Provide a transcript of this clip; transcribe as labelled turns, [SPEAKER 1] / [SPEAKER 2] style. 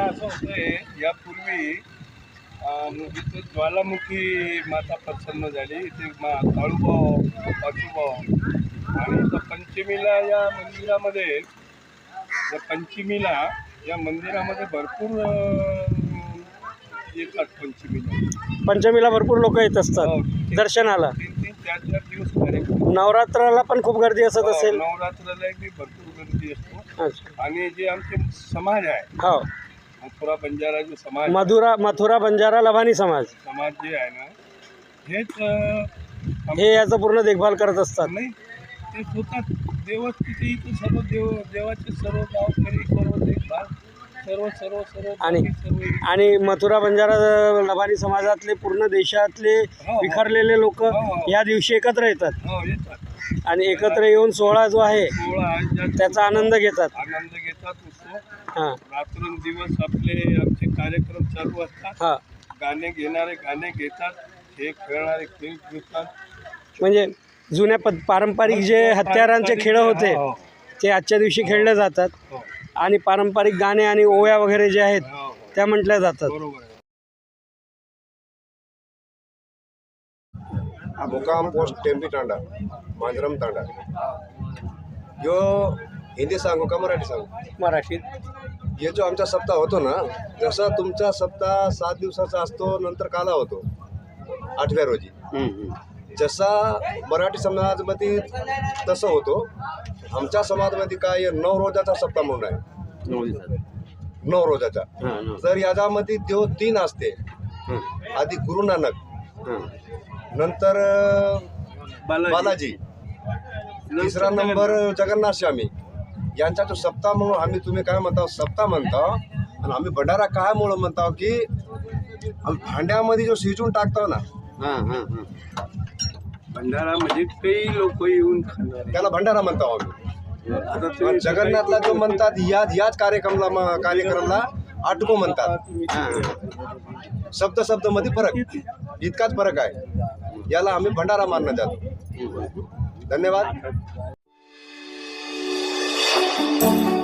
[SPEAKER 1] होतंय यापूर्वी इथं ज्वालामुखी माता प्रसन्न झाली. इथे मा काळूभाव पाचूभाव आणि इथं पंचमीला या मंदिरामध्ये या पंचमीला या मंदिरामध्ये भरपूर येतात पंचमीला.
[SPEAKER 2] पंचमीला भरपूर लोक येत
[SPEAKER 1] हो,
[SPEAKER 2] असतात
[SPEAKER 1] तीन-
[SPEAKER 2] दर्शनाला.
[SPEAKER 1] तीन तीन चार चार दिवस कार्यक्रम.
[SPEAKER 2] नवरात्राला पण खूप गर्दी असत असेल.
[SPEAKER 1] नवरात्राला भरपूर गर्दी असतो. आणि जे आमचे समाज आहे
[SPEAKER 2] हो.
[SPEAKER 1] मथुरा बंजारा जो समाज
[SPEAKER 2] मधुरा मथुरा बंजारा लवानी समाज.
[SPEAKER 1] समाज जे आहे ना हेच आम-
[SPEAKER 2] हे याचं पूर्ण देखभाल करत असतात.
[SPEAKER 1] नाही ते स्वतः देव तिथे इथे सर्व देव देवाचे सर्व गावकरी सर्व देखभाल सर्व सर्व सर्व
[SPEAKER 2] आणि-
[SPEAKER 1] बाकी सर्व
[SPEAKER 2] आणि मथुरा बंजारा लवानी समाजातले पूर्ण देशातले
[SPEAKER 1] हो.
[SPEAKER 2] विखरलेले लोक
[SPEAKER 1] हो.
[SPEAKER 2] या दिवशी एकत्र येतात.
[SPEAKER 1] हो येतात.
[SPEAKER 2] आणि एकत्र येऊन सोहळा जो आहे त्याचा आनंद घेतात.
[SPEAKER 1] आनंद करत
[SPEAKER 2] रात्र
[SPEAKER 1] रात्रंदिवस आपले आमचे कार्यक्रम चालू असतात. गाणे घेणारे गाणे घेतात. हे खेळणारे खेळ घेतात
[SPEAKER 2] म्हणजे जुन्या पद पारंपरिक जे हत्यारांचे खेळ होते
[SPEAKER 1] हो.
[SPEAKER 2] ते आजच्या दिवशी खेळले जातात.
[SPEAKER 1] हो.
[SPEAKER 2] आणि पारंपरिक गाणे आणि ओव्या वगैरे जे आहेत
[SPEAKER 1] हो,
[SPEAKER 2] त्या म्हटल्या जातात.
[SPEAKER 3] मुकाम पोस्ट टेम्पी तांडा मांजरम तांडा. जो हिंदी सांगू का मराठी सांगू?
[SPEAKER 2] मराठीत.
[SPEAKER 3] हे जो आमचा सप्ताह होतो ना जसा तुमचा सप्ताह सात दिवसाचा असतो नंतर काला होतो आठव्या रोजी. जसा मराठी समाजमध्ये तसं होतो आमच्या समाजमध्ये काय नऊ रोजाचा सप्ताह म्हणून आहे. नऊ रोजाचा. तर याच्यामध्ये देव तीन असते आधी गुरु नानक नंतर अं, बालाजी. तिसरा नंबर जगन्नाथ स्वामी. यांचा जो सप्ताह म्हणून आम्ही तुम्ही काय म्हणता सप्ताह म्हणतो. आणि आम्ही भंडारा काय म्हणून म्हणतो की आम्ही भांड्यामध्ये जो शिजून टाकतो ना
[SPEAKER 1] भंडारा म्हणजे काही लोक येऊन खाणार.
[SPEAKER 3] त्याला भंडारा म्हणतो आम्ही.
[SPEAKER 1] आता
[SPEAKER 3] जगन्नाथला जो म्हणतात याच याच कार्यक्रमला कार्यक्रमला आटको म्हणतात. शब्द शब्दमध्ये फरक. इतकाच फरक आहे. याला आम्ही भंडारा मानणं जातो धन्यवाद. Thank you.